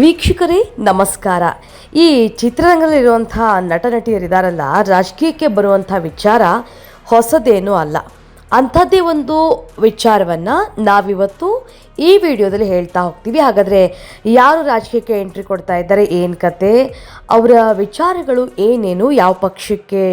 ವೀಕ್ಷಕರೇ, ನಮಸ್ಕಾರ. ಈ ಚಿತ್ರರಂಗದಲ್ಲಿರುವಂಥ ನಟ ನಟಿಯರಿದಾರಲ್ಲ ರಾಜಕೀಯಕ್ಕೆ ಬರುವಂಥ ವಿಚಾರ ಹೊಸದೇನೂ ಅಲ್ಲ. ಅಂಥದ್ದೇ ಒಂದು ವಿಚಾರವನ್ನು ನಾವಿವತ್ತು ಈ ವಿಡಿಯೋದಲ್ಲಿ ಹೇಳ್ತಾ ಹೋಗ್ತೀವಿ. ಹಾಗಾದರೆ ಯಾರು ರಾಜಕೀಯಕ್ಕೆ ಎಂಟ್ರಿ ಕೊಡ್ತಾ ಇದ್ದಾರೆ, ಏನು ಕತೆ, ಅವರ ವಿಚಾರಗಳು ಏನೇನು, ಯಾವ ಪಕ್ಷಕ್ಕೆ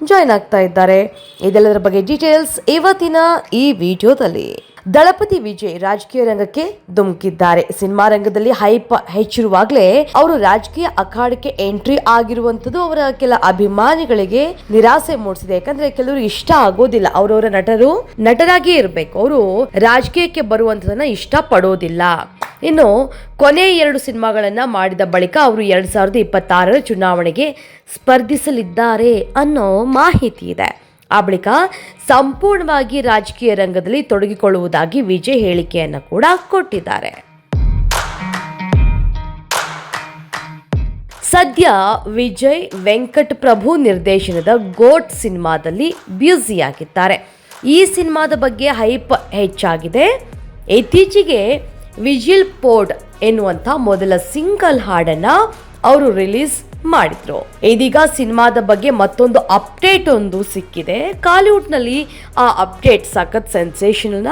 ಜಾಯ್ನ್ ಆಗ್ತಾ ಇದ್ದಾರೆ, ಇದೆಲ್ಲದರ ಬಗ್ಗೆ ಡೀಟೇಲ್ಸ್ ಇವತ್ತಿನ ಈ ವಿಡಿಯೋದಲ್ಲಿ. ದಳಪತಿ ವಿಜಯ್ ರಾಜಕೀಯ ರಂಗಕ್ಕೆ ಧುಮುಕಿದ್ದಾರೆ. ಸಿನಿಮಾ ರಂಗದಲ್ಲಿ ಹೈಪ್ ಹೆಚ್ಚಿರುವಾಗಲೇ ಅವರು ರಾಜಕೀಯ ಅಖಾಡಕ್ಕೆ ಎಂಟ್ರಿ ಆಗಿರುವಂತದ್ದು ಅವರ ಕೆಲ ಅಭಿಮಾನಿಗಳಿಗೆ ನಿರಾಸೆ ಮೂಡಿಸಿದೆ. ಯಾಕಂದ್ರೆ ಕೆಲವರು ಇಷ್ಟ ಆಗೋದಿಲ್ಲ. ಅವರವರ ನಟರು ನಟರಾಗಿಯೇ ಇರಬೇಕು. ಅವರು ರಾಜಕೀಯಕ್ಕೆ ಬರುವಂತದನ್ನ ಇಷ್ಟ ಪಡೋದಿಲ್ಲ. ಇನ್ನು ಕೊನೆ ಎರಡು ಸಿನಿಮಾಗಳನ್ನ ಮಾಡಿದ ಬಳಿಕ ಅವರು ಎರಡು ಸಾವಿರದ ಇಪ್ಪತ್ತಾರರ ಚುನಾವಣೆಗೆ ಸ್ಪರ್ಧಿಸಲಿದ್ದಾರೆ ಅನ್ನೋ ಮಾಹಿತಿ ಇದೆ. ಆ ಬಳಿಕ ಸಂಪೂರ್ಣವಾಗಿ ರಾಜಕೀಯ ರಂಗದಲ್ಲಿ ತೊಡಗಿಕೊಳ್ಳುವುದಾಗಿ ವಿಜಯ್ ಹೇಳಿಕೆಯನ್ನು ಕೂಡ ಕೊಟ್ಟಿದ್ದಾರೆ. ಸದ್ಯ ವಿಜಯ್ ವೆಂಕಟ್ ಪ್ರಭು ನಿರ್ದೇಶನದ ಗೋಟ್ ಸಿನಿಮಾದಲ್ಲಿ ಬ್ಯುಸಿಯಾಗಿದ್ದಾರೆ. ಈ ಸಿನಿಮಾದ ಬಗ್ಗೆ ಹೈಪ್ ಹೆಚ್ಚಾಗಿದೆ. ಇತ್ತೀಚೆಗೆ ವಿಜಿಲ್ ಪೋರ್ಡ್ ಎನ್ನುವಂಥ ಮೊದಲ ಸಿಂಗಲ್ ಹಾಡನ್ನು ಅವರು ರಿಲೀಸ್ ಮಾಡಿದ್ರು. ಇದೀಗ ಸಿನಿಮಾದ ಬಗ್ಗೆ ಮತ್ತೊಂದು ಅಪ್ಡೇಟ್ ಒಂದು ಸಿಕ್ಕಿದೆ. ಕಾಲಿವುಡ್ನಲ್ಲಿ ಆ ಅಪ್ಡೇಟ್ ಸಖತ್ ಸೆನ್ಸೇಷನ್ನ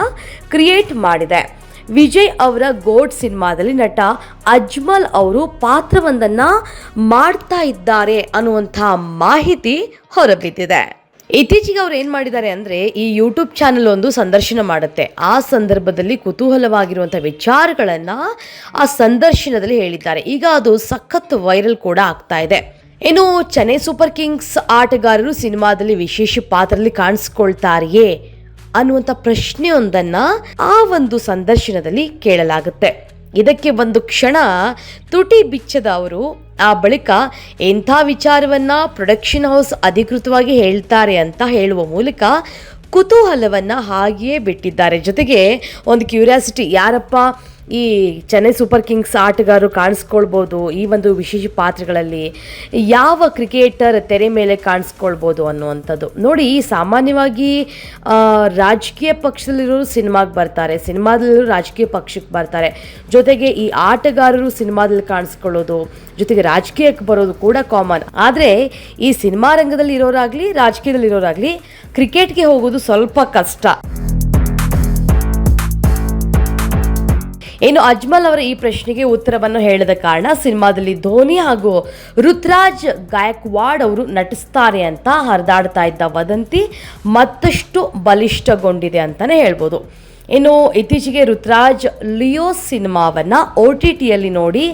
ಕ್ರಿಯೇಟ್ ಮಾಡಿದೆ. ವಿಜಯ್ ಅವರ ಗೋಡ್ ಸಿನಿಮಾದಲ್ಲಿ ನಟ ಅಜ್ಮಲ್ ಅವರು ಪಾತ್ರವೊಂದನ್ನ ಮಾಡ್ತಾ ಇದ್ದಾರೆ ಅನ್ನುವಂಥ ಮಾಹಿತಿ ಹೊರಬಿದ್ದಿದೆ. ಇತ್ತೀಚೆಗೆ ಅವ್ರು ಏನು ಮಾಡಿದ್ದಾರೆ ಅಂದರೆ ಈ ಯೂಟ್ಯೂಬ್ ಚಾನಲ್ ಒಂದು ಸಂದರ್ಶನ ಮಾಡುತ್ತೆ. ಆ ಸಂದರ್ಭದಲ್ಲಿ ಕುತೂಹಲವಾಗಿರುವಂಥ ವಿಚಾರಗಳನ್ನು ಆ ಸಂದರ್ಶನದಲ್ಲಿ ಹೇಳಿದ್ದಾರೆ. ಈಗ ಅದು ಸಖತ್ ವೈರಲ್ ಕೂಡ ಆಗ್ತಾ ಇದೆ. ಇನ್ನು ಚೆನ್ನೈ ಸೂಪರ್ ಕಿಂಗ್ಸ್ ಆಟಗಾರರು ಸಿನಿಮಾದಲ್ಲಿ ವಿಶೇಷ ಪಾತ್ರದಲ್ಲಿ ಕಾಣಿಸ್ಕೊಳ್ತಾರೆಯೇ ಅನ್ನುವಂಥ ಪ್ರಶ್ನೆಯೊಂದನ್ನು ಆ ಒಂದು ಸಂದರ್ಶನದಲ್ಲಿ ಕೇಳಲಾಗುತ್ತೆ. ಇದಕ್ಕೆ ಒಂದು ಕ್ಷಣ ತುಟಿ ಬಿಚ್ಚದ ಅವರು, ಆ ಬಳಿಕ ಎಂಥ ವಿಚಾರವನ್ನ ಪ್ರೊಡಕ್ಷನ್ ಹೌಸ್ ಅಧಿಕೃತವಾಗಿ ಹೇಳ್ತಾರೆ ಅಂತ ಹೇಳುವ ಮೂಲಕ ಕುತೂಹಲವನ್ನು ಹಾಗೆಯೇ ಬಿಟ್ಟಿದ್ದಾರೆ. ಜೊತೆಗೆ ಒಂದು ಕ್ಯೂರಿಯಾಸಿಟಿ, ಯಾರಪ್ಪ ಈ ಚೆನ್ನೈ ಸೂಪರ್ ಕಿಂಗ್ಸ್ ಆಟಗಾರರು ಕಾಣಿಸ್ಕೊಳ್ಬೋದು ಈ ಒಂದು ವಿಶೇಷ ಪಾತ್ರಗಳಲ್ಲಿ. ಯಾವ ಕ್ರಿಕೆಟರ್ ತೆರೆ ಮೇಲೆ ಕಾಣಿಸ್ಕೊಳ್ಬೋದು ಅನ್ನುವಂಥದ್ದು. ನೋಡಿ ಸಾಮಾನ್ಯವಾಗಿ ರಾಜಕೀಯ ಪಕ್ಷದಲ್ಲಿರೋರು ಸಿನಿಮಾಗೆ ಬರ್ತಾರೆ, ಸಿನಿಮಾದಲ್ಲಿರೋ ರಾಜಕೀಯ ಪಕ್ಷಕ್ಕೆ ಬರ್ತಾರೆ. ಜೊತೆಗೆ ಈ ಆಟಗಾರರು ಸಿನಿಮಾದಲ್ಲಿ ಕಾಣಿಸ್ಕೊಳ್ಳೋದು, ಜೊತೆಗೆ ರಾಜಕೀಯಕ್ಕೆ ಬರೋದು ಕೂಡ ಕಾಮನ್ ಆದರೆ, ಈ ಸಿನಿಮಾ ರಂಗದಲ್ಲಿ ಇರೋರಾಗಲಿ ರಾಜಕೀಯದಲ್ಲಿ ಇರೋರಾಗಲಿ ಕ್ರಿಕೆಟ್ಗೆ ಹೋಗೋದು ಸ್ವಲ್ಪ ಕಷ್ಟ. ಇನ್ನು ಅಜ್ಮಲ್ ಅವರ ಈ ಪ್ರಶ್ನೆಗೆ ಉತ್ತರವನ್ನು ಹೇಳದ ಕಾರಣ ಸಿನಿಮಾದಲ್ಲಿ ಧೋನಿ ಹಾಗೂ ಋತುರಾಜ್ ಗಾಯಕ್ವಾಡ್ ಅವರು ನಟಿಸ್ತಾರೆ ಅಂತ ಹರಿದಾಡ್ತಾ ಇದ್ದ ವದಂತಿ ಮತ್ತಷ್ಟು ಬಲಿಷ್ಠಗೊಂಡಿದೆ ಅಂತಾನೆ ಹೇಳ್ಬೋದು. ಇನ್ನು ಇತ್ತೀಚೆಗೆ ಋತುರಾಜ್ ಲಿಯೋ ಸಿನಿಮಾವನ್ನ ಒ ಟಿ ಟಿಯಲ್ಲಿ ನೋಡಿ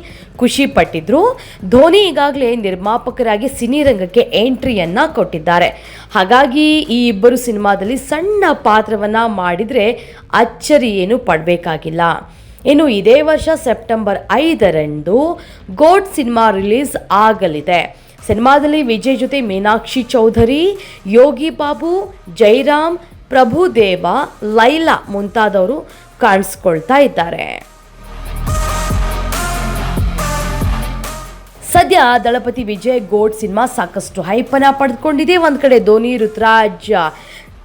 ಖುಷಿ ಪಟ್ಟಿದ್ರು. ಧೋನಿ ಈಗಾಗಲೇ ನಿರ್ಮಾಪಕರಾಗಿ ಸಿನಿರಂಗಕ್ಕೆ ಎಂಟ್ರಿಯನ್ನ ಕೊಟ್ಟಿದ್ದಾರೆ. ಹಾಗಾಗಿ ಈ ಇಬ್ಬರು ಸಿನಿಮಾದಲ್ಲಿ ಸಣ್ಣ ಪಾತ್ರವನ್ನ ಮಾಡಿದರೆ ಅಚ್ಚರಿ ಏನು ಪಡಬೇಕಾಗಿಲ್ಲ. ಇನ್ನು ಇದೇ ವರ್ಷ ಸೆಪ್ಟೆಂಬರ್ ಐದರಂದು ಗೋಡ್ ಸಿನಿಮಾ ರಿಲೀಸ್ ಆಗಲಿದೆ. ಸಿನಿಮಾದಲ್ಲಿ ವಿಜಯ್ ಜೊತೆ ಮೀನಾಕ್ಷಿ ಚೌಧರಿ, ಯೋಗಿ ಬಾಬು, ಜೈರಾಮ್ ಪ್ರಭುದೇವ ಲೈಲಾ ಮುಂತಾದವರು ಕಾಣಿಸ್ಕೊಳ್ತಾ ಇದ್ದಾರೆ. ಸದ್ಯ ದಳಪತಿ ವಿಜಯ್ ಗೋಡ್ ಸಿನಿಮಾ ಸಾಕಷ್ಟು ಹೈಪನ ಪಡೆದುಕೊಂಡಿದೆ. ಒಂದು ಕಡೆ ಧೋನಿ, ಋತುರಾಜ್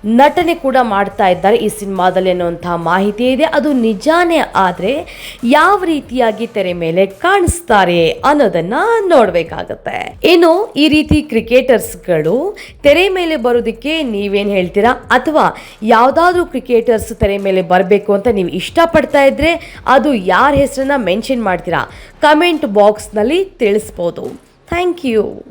ನಟನೆ ಕೂಡ ಮಾಡ್ತಾ ಇದ್ದಾರೆ ಈ ಸಿನಿಮಾದಲ್ಲಿ ಅನ್ನುವಂಥ ಮಾಹಿತಿ ಇದೆ. ಅದು ನಿಜಾನೇ ಆದರೆ ಯಾವ ರೀತಿಯಾಗಿ ತೆರೆ ಮೇಲೆ ಕಾಣಿಸ್ತಾರೆ ಅನ್ನೋದನ್ನ ನೋಡಬೇಕಾಗತ್ತೆ. ಇನ್ನು ಈ ರೀತಿ ಕ್ರಿಕೆಟರ್ಸ್ಗಳು ತೆರೆ ಮೇಲೆ ಬರೋದಕ್ಕೆ ನೀವೇನು ಹೇಳ್ತೀರಾ? ಅಥವಾ ಯಾವುದಾದ್ರೂ ಕ್ರಿಕೆಟರ್ಸ್ ತೆರೆ ಮೇಲೆ ಬರಬೇಕು ಅಂತ ನೀವು ಇಷ್ಟಪಡ್ತಾ ಇದ್ರೆ ಅದು ಯಾರ ಹೆಸರನ್ನ ಮೆನ್ಷನ್ ಮಾಡ್ತೀರಾ? ಕಮೆಂಟ್ ಬಾಕ್ಸ್ನಲ್ಲಿ ತಿಳಿಸ್ಬೋದು. Thank you.